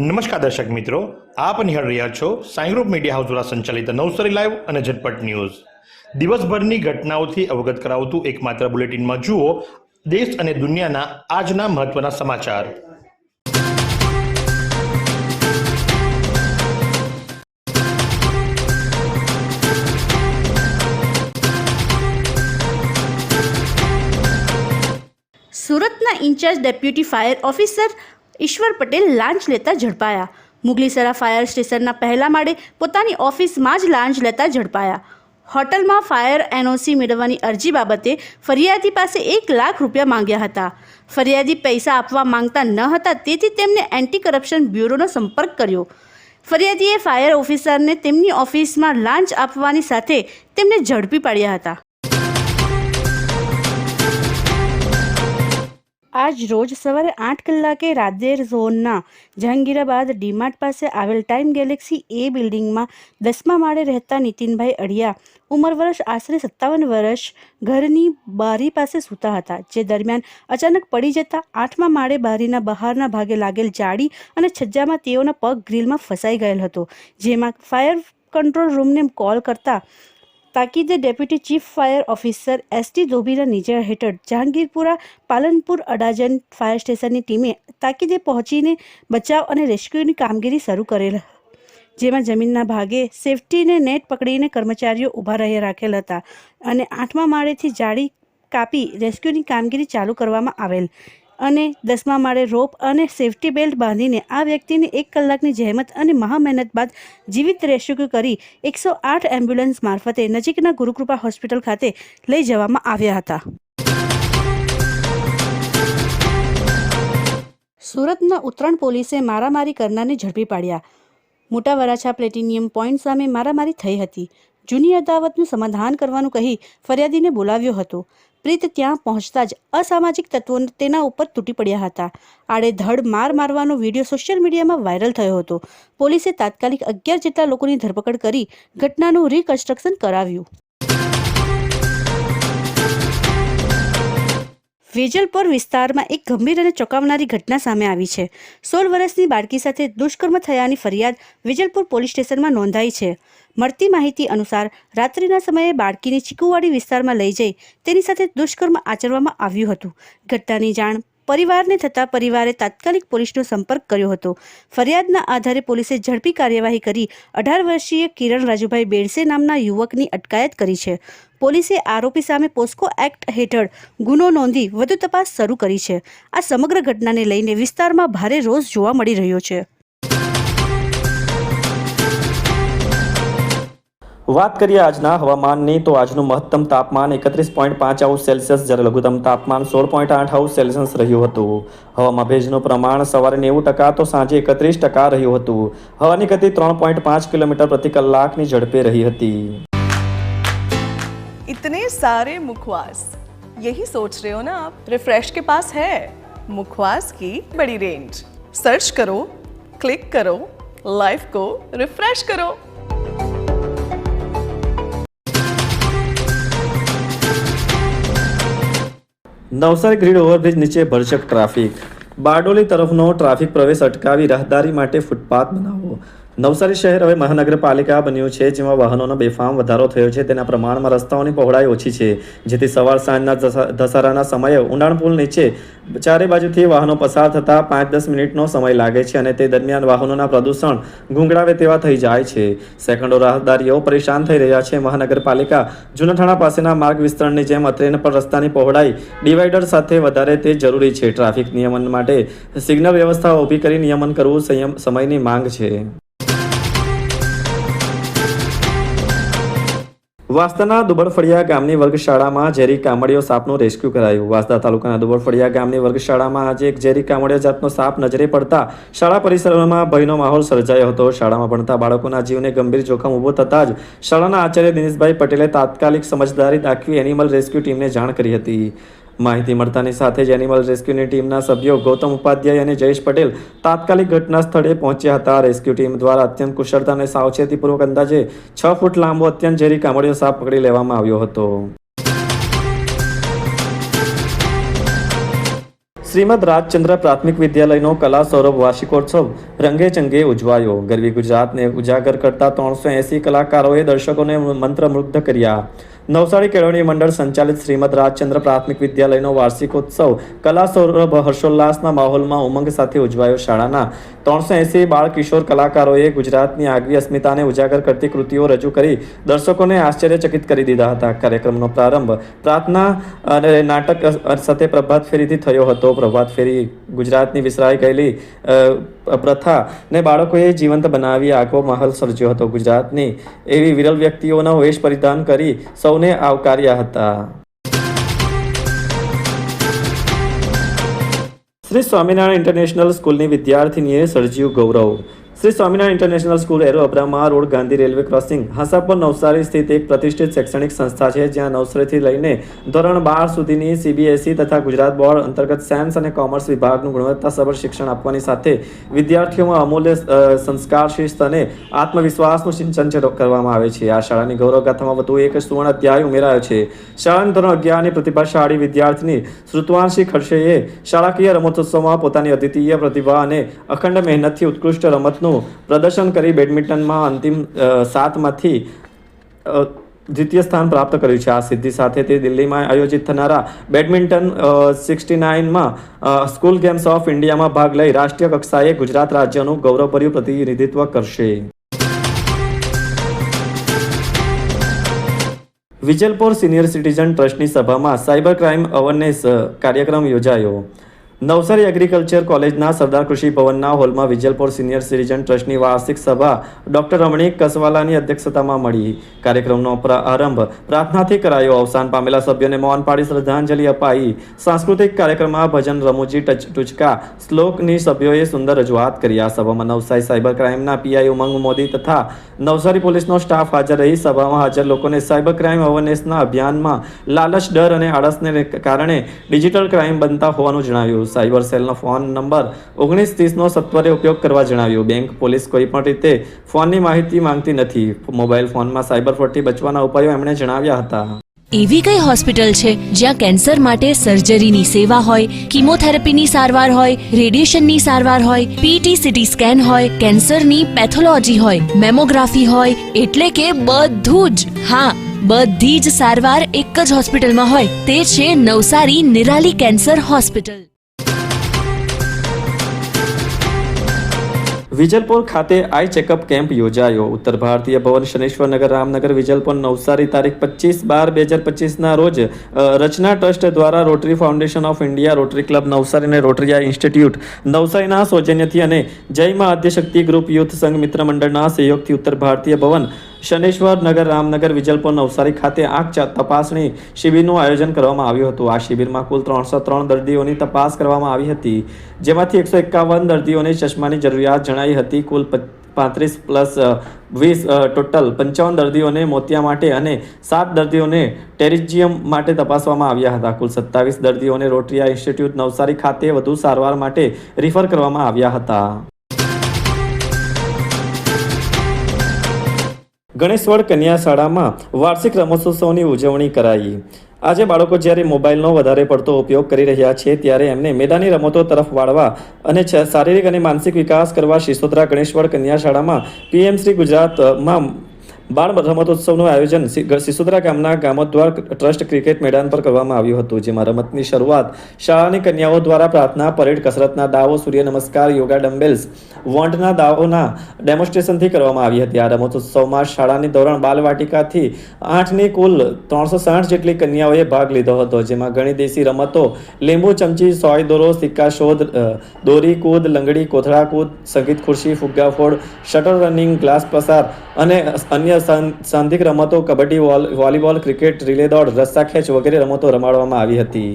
નમસ્કાર દર્શક મિત્રો, આપ નિહાળ રહ્યા છો સાઈ ગ્રુપ મીડિયા હાઉસ દ્વારા સંચાલિત નવસારી લાઈવ અને ઝટપટ ન્યૂઝ. દિવસભરની ઘટનાઓથી અવગત કરાવતું એકમાત્ર બુલેટિનમાં જુઓ દેશ અને દુનિયાના આજના મહત્વના સમાચાર. સુરતના ઇન્ચાર્જ ડેપ્યુટી ફાયર ઓફિસર ઈશ્વર પટેલ લાંચ લેતા ઝડપાયા. મુગલીસરા ફાયર સ્ટેશનના પહેલા માળે પોતાની ઓફિસમાં જ લાંચ લેતા ઝડપાયા. હોટલમાં ફાયર એનઓસી મેળવવાની અરજી બાબતે ફરિયાદી પાસે એક લાખ રૂપિયા માંગ્યા હતા. ફરિયાદી પૈસા આપવા માંગતા ન હતા તેથી તેમને એન્ટી કરપ્શન બ્યુરોનો સંપર્ક કર્યો. ફરિયાદીએ ફાયર ઓફિસરને તેમની ઓફિસમાં લાંચ આપવાની સાથે તેમને ઝડપી પાડ્યા હતા. આજ રોજ સવારે આઠ કલાકે રાદેર ઝોનના જહાંગીરાબાદ ડીમાર્ટ પાસે આવેલ ટાઈમ ગેલેક્સી એ બિલ્ડિંગમાં દસમા માળે રહેતા નીતિનભાઈ અડિયા ઉંમર વર્ષ આશરે સત્તાવન વર્ષ ઘરની બારી પાસે સૂતા હતા, જે દરમિયાન અચાનક પડી જતા આઠમા માળે બારીના બહારના ભાગે લાગેલ જાળી અને છજ્જામાં તેઓના પગ ગ્રીલમાં ફસાઈ ગયેલ હતો, જેમાં ફાયર કંટ્રોલ રૂમને કોલ કરતા તાકીદે deputy chief fire officer S T ધોબીના નીચે હેઠળ જહાંગીરપુરા, પાલનપુર અડાજન ફાયર સ્ટેશનની ટીમે તાકીદે પહોંચીને બચાવ અને રેસ્ક્યુની કામગીરી શરૂ કરેલ. જેમાં જમીનના ભાગે સેફટીને નેટ પકડીને કર્મચારીઓ ઊભા રહ્યા રાખેલ હતા અને આઠમા માળેથી જાળી કાપી રેસ્ક્યુની કામગીરી ચાલુ કરવામાં આવેલ. અને દસમા માળે રોપ અને સેફટી બેલ્ટ બાંધીને આ વ્યક્તિને એક કલાકની જહેમત અને મહા મહેનત બાદ જીવિત રેસ્ક્યુ કરી એકસો આઠ એમ્બ્યુલન્સ મારફતે નજીકના ગુરુકૃપા હોસ્પિટલ ખાતે લઈ જવામાં આવ્યા હતા. સુરતના ઉત્તરાયણ પોલીસે મારામારી કરનારને ઝડપી પાડ્યા. મોટા વરાછા પ્લેટિનિયમ પોઈન્ટ સામે મારામારી થઈ હતી. જૂની અદાવતનું સમાધાન કરવાનું કહી ફરિયાદીને બોલાવ્યો હતો. પ્રીત ત્યાં પહોંચતા જ અસામાજિક તત્વો તેના ઉપર તૂટી પડ્યા હતા. આડેધડ માર મારવાનો વીડિયો સોશિયલ મીડિયામાં વાયરલ થયો હતો. પોલીસે તાત્કાલિક અગિયાર જેટલા લોકોની ધરપકડ કરી ઘટનાનું રિકન્સ્ટ્રક્શન કરાવ્યું. વેજલપોર વિસ્તારમાં એક ગંભીર અને ચોંકાવનારી ઘટના સામે આવી છે. સોળ વર્ષની બાળકી સાથે દુષ્કર્મ થયાની ફરિયાદ વેજલપુર પોલીસ સ્ટેશનમાં નોંધાઈ છે. મળતી માહિતી અનુસાર, રાત્રિના સમયે બાળકીને ચીકુવાડી વિસ્તારમાં લઈ જઈ તેની સાથે દુષ્કર્મ આચરવામાં આવ્યું હતું. ઘટનાની જાણ પરિવારને થતાં પરિવારે તાત્કાલિક પોલીસનો સંપર્ક કર્યો હતો. ફરિયાદના આધારે પોલીસે ઝડપી કાર્યવાહી કરી અઢાર વર્ષીય કિરણ રાજુભાઈ બેડસે નામના યુવકની અટકાયત કરી છે. પોલીસે આરોપી સામે પોસ્કો એક્ટ હેઠળ ગુનો નોંધી વધુ તપાસ શરૂ કરી છે. આ સમગ્ર ઘટનાને લઈને વિસ્તારમાં ભારે રોષ જોવા મળી રહ્યો છે. વાત કરીએ આજના હવામાનની તો આજનું મહત્તમ તાપમાન એકત્રીસ પોઈન્ટ પાંચ હાઉસ સેલ્સિયસ જ્યારે લઘુત્તમ તાપમાન સોળ પોઈન્ટ આઠ હાઉસ સેલ્સિયસ રહ્યું હતું હવામાં ભેજનું પ્રમાણ સવારે નેવું ટકા તો સાંજે એકત્રીસ ટકા રહ્યું હતું હવાની ગતિ ત્રણ પોઈન્ટ પાંચ કિલોમીટર પ્રતિ કલાકની ઝડપે રહી હતી इतने सारे मुखवास यही सोच रहे हो ना आप रिफ्रेश के पास है मुखवास की बड़ी रेंज सर्च करो क्लिक करो लाइफ को रिफ्रेश करो નવસારી ગ્રીડ ઓવરબ્રિજ નીચે ભરચક ટ્રાફિક. બારડોલી તરફનો ટ્રાફિક પ્રવેશ અટકાવી રાહદારી માટે ફૂટપાથ બનાવવો નવસારી શહેર હવે મહાનગરપાલિકા બન્યું છે, જેમાં વાહનોનો બેફામ વધારો થયો છે. તેના પ્રમાણમાં રસ્તાઓની પહોળાઈ ઓછી છે. જેથી સવાર સાંજના ધસારાના સમયે ઉંડાણ પુલ નીચે ચારે બાજુથી વાહનો પસાર થતા પાંચ દસ મિનિટનો સમય લાગે છે અને તે દરમિયાન વાહનોના પ્રદૂષણ ગુંગળાવે તેવા થઈ જાય છે. સેકન્ડો રાહદારીઓ પરેશાન થઈ રહ્યા છે. મહાનગરપાલિકા જૂનાઠાણા પાસેના માર્ગ વિસ્તરણની જેમ અત્રેન પર રસ્તાની પહોળાઈ ડિવાઈડર સાથે વધારે તે જરૂરી છે. ટ્રાફિક નિયમન માટે સિગ્નલ વ્યવસ્થા ઊભી કરી નિયમન કરવું સંયમ સમયની માંગ છે. વાંસદાના દુબળફળિયા ગામની વર્ગશાળામાં ઝેરી કામડીઓ સાપનું રેસ્ક્યુ કરાયું. વાસ્તા તાલુકાના દુબળફળિયા ગામની વર્ગશાળામાં આજે એક ઝેરી કામડીઓ જાતનો સાપ નજરે પડતા શાળા પરિસરમાં ભયનો માહોલ સર્જાયો હતો. શાળામાં ભણતા બાળકોના જીવને ગંભીર જોખમ ઊભો થતાં જ શાળાના આચાર્ય દિનેશભાઈ પટેલે તાત્કાલિક સમજદારી દાખવી એનિમલ રેસ્ક્યુ ટીમને જાણ કરી હતી. માહિતી મળતાની સાથે જ એનિમલ રેસ્ક્યુની ટીમના સભ્યો ગૌતમ ઉપાધ્યાય અને જયેશ પટેલ તાત્કાલિક ઘટના સ્થળે પહોંચ્યા હતા. રેસ્ક્યુ ટીમ દ્વારા અત્યંત કુશળતા અને સાવચેતીપૂર્વક અંદાજે છ ફૂટ લાંબો, અત્યંત ઝેરી કામડીઓ સાપ પકડી લેવામાં આવ્યો હતો. શ્રીમદ રાજચંદ્ર પ્રાથમિક વિદ્યાલયનો કલા સૌરભ વાર્ષિકોત્સવ રંગે ચંગે ઉજવાયો. ગરવી ગુજરાતને ઉજાગર કરતા ત્રણસો એંસી કલાકારોએ દર્શકોને મંત્રમુગ્ધ કર્યા. નવસારી કેળવણી મંડળ સંચાલિત શ્રીમદ રાજચંદ્ર પ્રાથમિક વિદ્યાલયનો વાર્ષિકોત્સવ કલા સૌરભ હર્ષોલ્લાસના માહોલમાં ઉમંગ સાથે ઉજવાયો શાળાના. ત્રણસો એંસી બાળ કિશોર કલાકારોએ ગુજરાતની આગવી અસ્મિતાને ઉજાગર કરતી કૃતિઓ રજૂ કરી દર્શકોને આશ્ચર્યચકિત કરી દીધા હતા. કાર્યક્રમનો પ્રારંભ પ્રાર્થના અને નાટક સાથે પ્રભાત ફેરીથી થયો હતો. પ્રભાત ફેરી ગુજરાતની વિસરાઈ ગયેલી પ્રથાને બાળકોએ જીવંત બનાવી આગવો માહોલ સર્જ્યો હતો. ગુજરાતની એવી વિરલ વ્યક્તિઓના વેશ પરિધાન કરી સૌને આવકાર્યા હતા. શ્રી સ્વામિનારાયણ ઇન્ટરનેશનલ સ્કૂલની વિદ્યાર્થીનીએ સર્જ્યું ગૌરવ. Shri Swaminarayan international school Eru Abrama road, Gandhi railway crossing. Hansapore Navsari સ્થિત એક પ્રતિષ્ઠિત શૈક્ષણિક સંસ્થા છે, જ્યાં નવસારીથી લઈને ધોરણ બાર સુધીની સીબીએસઈ તથા ગુજરાત બોર્ડ અંતર્ગત સાયન્સ અને કોમર્સ વિભાગનું ગુણવત્તાસભર શિક્ષણ આપવાની સાથે વિદ્યાર્થીઓમાં અમૂલ્ય સંસ્કાર અને આત્મવિશ્વાસનું સિંચન કરવામાં આવે છે. આ શાળાની ગૌરવગાથામાં વધુ એક સુવર્ણ અધ્યાય ઉમેરાયો છે. શાળાની ધોરણ અગિયારની પ્રતિભાશાળી વિદ્યાર્થીની શ્રુતવાંશી ખડસેએ શાળાકીય રમતોત્સવમાં પોતાની અદ્વિતીય પ્રતિભા અને અખંડ મહેનતથી ઉત્કૃષ્ટ રમતનું પ્રદર્શન કરી બેડમિન્ટનમાં અંતિમ સાતમાંથી દ્વિતીય સ્થાન પ્રાપ્ત કર્યું છે. આ સિદ્ધિ સાથે તે દિલ્હીમાં આયોજિત થનારા બેડમિન્ટન સિક્સટી નાઇનમાં સ્કૂલ ગેમ્સ ઓફ ઇન્ડિયામાં ભાગ લઈ રાષ્ટ્રીય કક્ષાએ ગુજરાત રાજ્યનું ગૌરવભર્યું પ્રતિનિધિત્વ કરશે. વિજલપોર સિનિયર સિટીઝન ટ્રસ્ટની સભામાં સાયબર ક્રાઇમ અવેરનેસ કાર્યક્રમ યોજાયો. નવસારી એગ્રીકલ્ચર કોલેજના સરદાર કૃષિ ભવનના હોલમાં વિજલપોર સિનિયર સિટીઝન ટ્રસ્ટની વાર્ષિક સભા ડોક્ટર રમણીક કસવાલાની અધ્યક્ષતામાં મળી. કાર્યક્રમનો પ્રારંભ પ્રાર્થનાથી કરાયો. અવસાન પામેલા સભ્યોને મૌન પાડી શ્રદ્ધાંજલિ અપાઈ. સાંસ્કૃતિક કાર્યક્રમમાં ભજન રમૂજી ટચ ટુચકા શ્લોકની સભ્યોએ સુંદર રજૂઆત કરી. આ સભામાં નવસારી સાયબર ક્રાઇમના પીઆઈ ઉમંગ મોદી તથા નવસારી પોલીસનો સ્ટાફ હાજર રહી. સભામાં હાજર લોકોને સાયબર ક્રાઇમ અવેરનેસના અભિયાનમાં લાલચ, ડર અને આળસને કારણે ડિજિટલ ક્રાઇમ બનતા હોવાનું જણાવ્યું. સાયબર સેલનો ફોન નંબર ઓગણીસ ત્રીસનો સત્વરે ઉપયોગ કરવા જણાવ્યું. બેંક, પોલીસ કોઈ પણ રીતે ફોનની માહિતી માંગતી નથી. મોબાઈલ ફોનમાં સાયબર ફ્રોડથી બચવાના ઉપાયો એમણે જણાવ્યા હતા. એવી કઈ હોસ્પિટલ છે જ્યાં કેન્સર માટે સર્જરીની સેવા હોય, કિમોથેરાપીની સારવાર હોય, રેડિયેશનની સારવાર હોય પીટી સીટી સ્કેન હોય, કેન્સરની પેથોલોજી હોય, મેમોગ્રાફી હોય, એટલે કે બધું જ. હા, બધી જ સારવાર એક જ હોસ્પિટલમાં હોય. તે છે નવસારી નિરાલી કેન્સર હોસ્પિટલ. વિજલપોર ખાતે આઈ ચેકઅપ કેમ્પ યોજાયો. ઉત્તર ભારતીય ભવન શનેશ્વરનગર, રામનગર વિજલપોર નવસારી તારીખ પચીસ બાર બે હજાર પચીસના રોજ રચના ટ્રસ્ટ દ્વારા Rotary Foundation of India Rotary Club Navsari અને રોટરીયા ઇન્સ્ટિટ્યૂટ, નવસારીના સૌજન્યથી અને જય મા આદ્યશક્તિ ગ્રુપ યુથ સંઘ મિત્ર મંડળના સહયોગથી ઉત્તર ભારતીય ભવન શનેશ્વર નગર, રામનગર, વિજલપુર, નવસારી ખાતે આંખ તપાસણી શિબિરનું આયોજન કરવામાં આવ્યું હતું. આ શિબિરમાં કુલ ત્રણસો ત્રણ દર્દીઓની તપાસ કરવામાં આવી હતી. જેમાંથી એકસો એકાવન દર્દીઓને ચશ્માની જરૂરિયાત જણાઈ હતી. કુલ પાંત્રીસ પ્લસ વીસ ટોટલ પંચાવન દર્દીઓને મોતિયા માટે અને સાત દર્દીઓને ટેરિજિયમ માટે તપાસવામાં આવ્યા હતા. કુલ સત્તાવીસ દર્દીઓને રોટરિયા ઇન્સ્ટિટ્યૂટ નવસારી ખાતે વધુ સારવાર માટે રિફર કરવામાં આવ્યા હતા. ગણેશવડ કન્યા શાળામાં વાર્ષિક રમતોત્સવની ઉજવણી કરાઈ. આજે બાળકો જ્યારે મોબાઈલનો વધારે પડતો ઉપયોગ કરી રહ્યા છે, ત્યારે એમને મેદાની રમતો તરફ વાળવા અને શારીરિક અને માનસિક વિકાસ કરવા શિશોત્રા ગણેશવડ કન્યા શાળામાં પીએમ શ્રી ગુજરાતમાં બાળ રમતોત્સવનું આયોજન સિસોદરા ગામના ગામોદ્વાર ટ્રસ્ટ ક્રિકેટ મેદાન પર કરવામાં આવ્યું હતું, જેમાં રમતની શરૂઆત શાળાની કન્યાઓ દ્વારા પ્રાર્થના, પરેડ, કસરતના દાવો, સૂર્ય નમસ્કાર, યોગા ડમ્બેલ્સ, વોન્ટના દાવોના ડેમોન્સ્ટ્રેશનથી કરવામાં આવી હતી. આ રમતોત્સવમાં શાળાની ધોરણ બાલવાટિકાથી આઠની કુલ ત્રણસો સાઠ જેટલી કન્યાઓએ ભાગ લીધો હતો, જેમાં ઘણી દેશી રમતો, લીંબુ, ચમચી, સોય, દોરો, સિક્કા, શોધ દોરી, કૂદ, લંગડી, કોથળા કૂદ, સંગીત ખુરશી, ફુગ્ગા ફોડ, શટર રનિંગ, ગ્લાસ પ્રસાર અને અન્ય સાંધિક રમતો કબડ્ડી વોલીબોલ ક્રિકેટ રિલે દોડ રસ્સા ખેંચ વગેરે રમતો રમાડવામાં આવી હતી.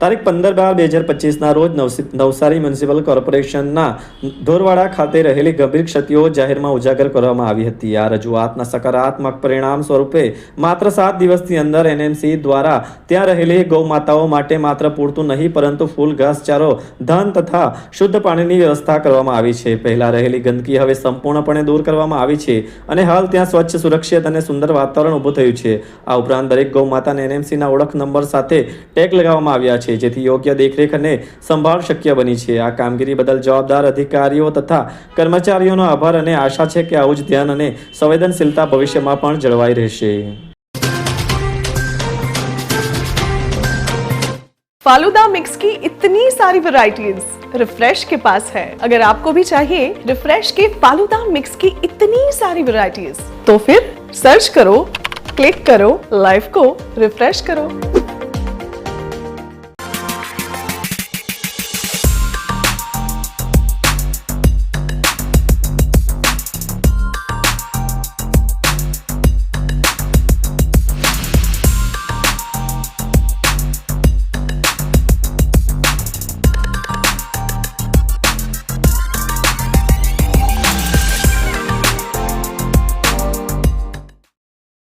તારીખ પંદર બાર બે હજાર પચીસના રોજ નવસી- નવસારી મ્યુનિસિપલ કોર્પોરેશનના ઢોરવાડા ખાતે રહેલી ગંભીર ક્ષતિઓ જાહેરમાં ઉજાગર કરવામાં આવી હતી. આ રજૂઆતના સકારાત્મક પરિણામ સ્વરૂપે માત્ર સાત દિવસની અંદર એનએમસી દ્વારા ત્યાં રહેલી ગૌમાતાઓ માટે માત્ર પૂરતું નહીં, પરંતુ ફૂલ ઘાસચારો, ધન તથા શુદ્ધ પાણીની વ્યવસ્થા કરવામાં આવી છે. પહેલાં રહેલી ગંદકી હવે સંપૂર્ણપણે દૂર કરવામાં આવી છે અને હાલ ત્યાં સ્વચ્છ, સુરક્ષિત અને સુંદર વાતાવરણ ઊભું થયું છે. આ ઉપરાંત દરેક ગૌમાતાને એનએમસીના ઓળખ નંબર સાથે ટેગ લગાવવામાં આવ્યા છે જેથી યોગ્ય દેખરેખ અને સંભાળ શક્ય બની છે આ કામગીરી બદલ જવાબદાર અધિકારીઓ તથા કર્મચારીઓનો આભાર અને આશા છે કે આવું જ ધ્યાન અને સંવેદનશીલતા ભવિષ્યમાં પણ જળવાઈ રહેશે फालूदा मिक्स की इतनी सारी वैरायटीज रिफ्रेश के पास है अगर आपको भी चाहिए रिफ्रेश के फालूदा मिक्स की इतनी सारी वैरायटीज तो फिर सर्च करो क्लिक करो लाइफ को रिफ्रेश करो